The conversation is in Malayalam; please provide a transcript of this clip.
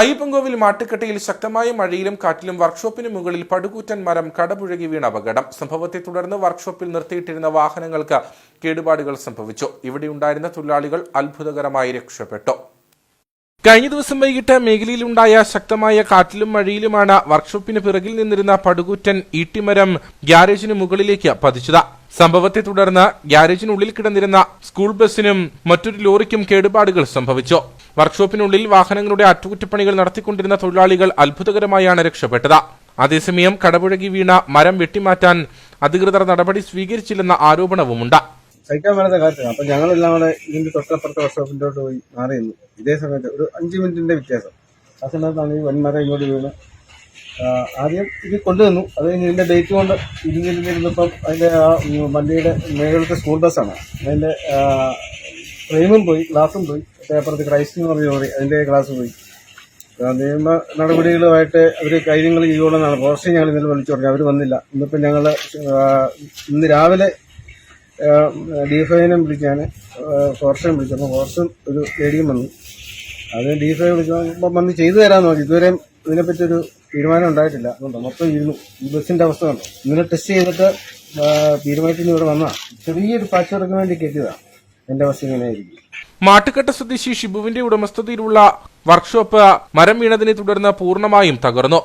അയ്യപ്പൻകോവിൽ മാട്ടുക്കട്ടയിൽ ശക്തമായ മഴയിലും കാറ്റിലും വർക്ക്ഷോപ്പിന് മുകളിൽ പടുകൂറ്റൻ മരം കടപുഴകി വീണ അപകടം. സംഭവത്തെ തുടർന്ന് വർക്ക്ഷോപ്പിൽ നിർത്തിയിട്ടിരുന്ന വാഹനങ്ങൾക്ക് കേടുപാടുകൾ സംഭവിച്ചു. ഇവിടെയുണ്ടായിരുന്ന തൊഴിലാളികൾ അത്ഭുതകരമായി രക്ഷപ്പെട്ടു. കഴിഞ്ഞ ദിവസം വൈകിട്ട് മേഖലയിലുണ്ടായ ശക്തമായ കാറ്റിലും മഴയിലുമാണ് വർക്ക്ഷോപ്പിന് പിറകിൽ നിന്നിരുന്ന പടുകൂറ്റൻ ഈട്ടിമരം ഗ്യാരേജിന് മുകളിലേക്ക് പതിച്ചത്. സംഭവത്തെ തുടർന്ന് ഗ്യാരേജിനുള്ളിൽ കിടന്നിരുന്ന സ്കൂൾ ബസിനും മറ്റൊരു ലോറിക്കും കേടുപാടുകൾ സംഭവിച്ചു. വർക്ക്ഷോപ്പിനുള്ളിൽ വാഹനങ്ങളുടെ അറ്റകുറ്റപ്പണികൾ നടത്തിക്കൊണ്ടിരുന്ന തൊഴിലാളികൾ അത്ഭുതകരമായാണ് രക്ഷപ്പെട്ടത്. അതേസമയം കടപുഴകി വീണ മരം വെട്ടിമാറ്റാൻ അധികൃതർ നടപടി സ്വീകരിച്ചില്ലെന്ന ആരോപണവുമുണ്ട്. സഹിക്കാൻ മേലാത്ത കാറ്റാണ് അപ്പൊ ഞങ്ങളെല്ലാം കൂടെ ഇതിന്റെ തൊട്ടപ്പുറത്തെ വർക്ക്ഷോപ്പിന്റോട്ട് പോയി മാറി നിന്നു ഇതേ സമയത്ത് ഒരു അഞ്ച് മിനിറ്റിന്റെ വ്യത്യാസം. ആ സമയത്താണ് ഈ വൻമരം ഇങ്ങോട്ട് വീണ്. ആദ്യം ഇത് കൊണ്ടുവന്നു. അത് കഴിഞ്ഞ് ഇതിന്റെ ഡേറ്റ് കൊണ്ട് ഇരുന്നിരുന്നിരുന്നപ്പം അതിന്റെ ആ വണ്ടിയുടെ മേളിലത്തെ സ്കൂൾ ബസ്സാണ് അതിന്റെ ഫ്രെയിമും പോയി ഗ്ലാസും പോയി. പേപ്പറത്ത് ക്രൈസ്റ്റ് എന്ന് പറഞ്ഞ അതിന്റെ ഗ്ലാസ് പോയി. നിയമ നടപടികളുമായിട്ട് അവർ കാര്യങ്ങൾ ചെയ്തുകൊണ്ടെന്നാണ്. ഫോറസ്റ്റ് ഞങ്ങൾ ഇന്നലെ വിളിച്ചു പറഞ്ഞു. അവർ വന്നില്ല. ഇന്നിപ്പം ഞങ്ങൾ ഇന്ന് രാവിലെ ഡിഎഫ്ഐനെ വിളിച്ചാണ് ഫോറസ്റ്റിനെ വിളിച്ചു അപ്പോൾ ഫോറസ്റ്റും ഒരു പേടിയും വന്നു. അത് ഡിഫൈ വിളിച്ചപ്പോൾ വന്ന് ചെയ്തു തരാമെന്ന് പറഞ്ഞു. ഇതുവരെയും ഇതിനെപ്പറ്റി ഒരു തീരുമാനം ഉണ്ടായിട്ടില്ല. അതുകൊണ്ട് മൊത്തം ഇരുന്നു. ഈ ബസ്സിന്റെ അവസ്ഥ കണ്ടോ? ഇന്നലെ ടെസ്റ്റ് ചെയ്തിട്ട് തീരുമാനത്തിന് ഇവിടെ വന്നാ ചെറിയൊരു പാച്ച് വേണ്ടി കയറ്റിയതാണ് എന്റെ അവസ്ഥ ഇങ്ങനെ ആയിരിക്കും. മാട്ടുക്കട്ട സ്വദേശി ഷിബുവിന്റെ ഉടമസ്ഥതയിലുള്ള വർക്ക്ഷോപ്പ് മരം വീണതിനെ തുടർന്ന് പൂർണമായും തകർന്നു.